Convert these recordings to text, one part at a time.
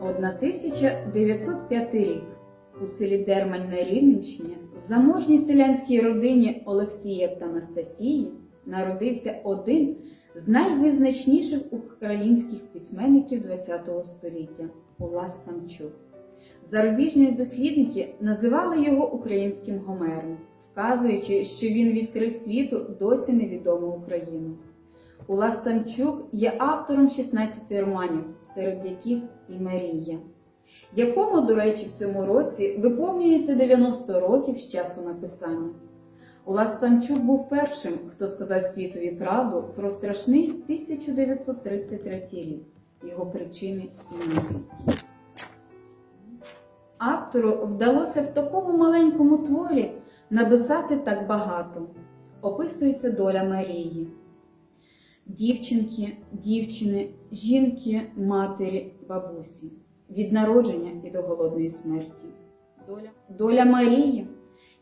1905 рік у селі Дермань на Рівненщині в заможній селянській родині Олексія та Анастасії народився один з найвизначніших українських письменників ХХ століття Улас Самчук. Зарубіжні дослідники називали його українським Гомером, вказуючи, що він відкрив світу досі невідому Україну. Улас Самчук є автором 16 романів, серед яких і Марія, якому, до речі, в цьому році виповнюється 90 років з часу написання. Улас Самчук був першим, хто сказав світові правду про страшний 1933 рік, його причини і наслідки. Автору вдалося в такому маленькому творі написати так багато. Описується доля Марії. Дівчинки, дівчини, жінки, матері, бабусі. Від народження і до голодної смерті. Доля, доля Марії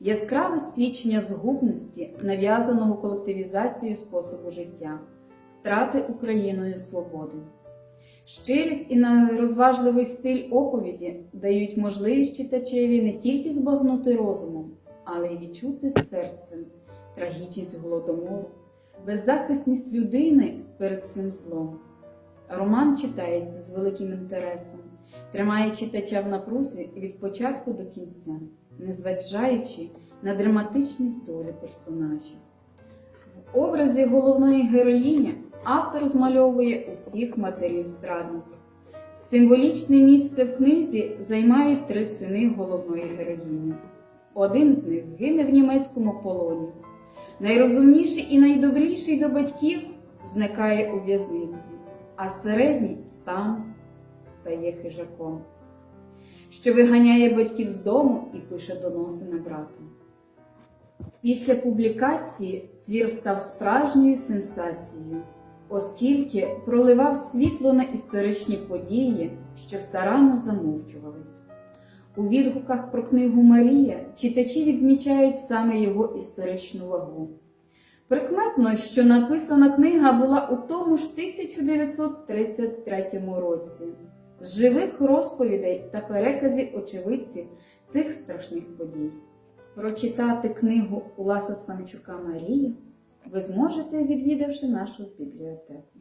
яскраве свідчення згубності, нав'язаного колективізацією способу життя, втрати Україною свободи. Щирість і розважливий стиль оповіді дають можливість читачеві не тільки збагнути розумом, але й відчути серцем трагічність голодомору, беззахисність людини перед цим злом. Роман читається з великим інтересом, тримає читача в напрузі від початку до кінця, незважаючи на драматичність долі персонажів. В образі головної героїні автор змальовує усіх матерів страдниць. Символічне місце в книзі займають три сини головної героїні. Один з них гине в німецькому полоні. Найрозумніший і найдобріший до батьків зникає у в'язниці, а середній стан стає хижаком, що виганяє батьків з дому і пише доноси на брата. Після публікації твір став справжньою сенсацією, оскільки проливав світло на історичні події, що старанно замовчувались. У відгуках про книгу Марія читачі відмічають саме його історичну вагу. Прикметно, що написана книга була у тому ж 1933 році. З живих розповідей та переказів очевидців цих страшних подій. Прочитати книгу Уласа Самчука Марія ви зможете, відвідавши нашу бібліотеку.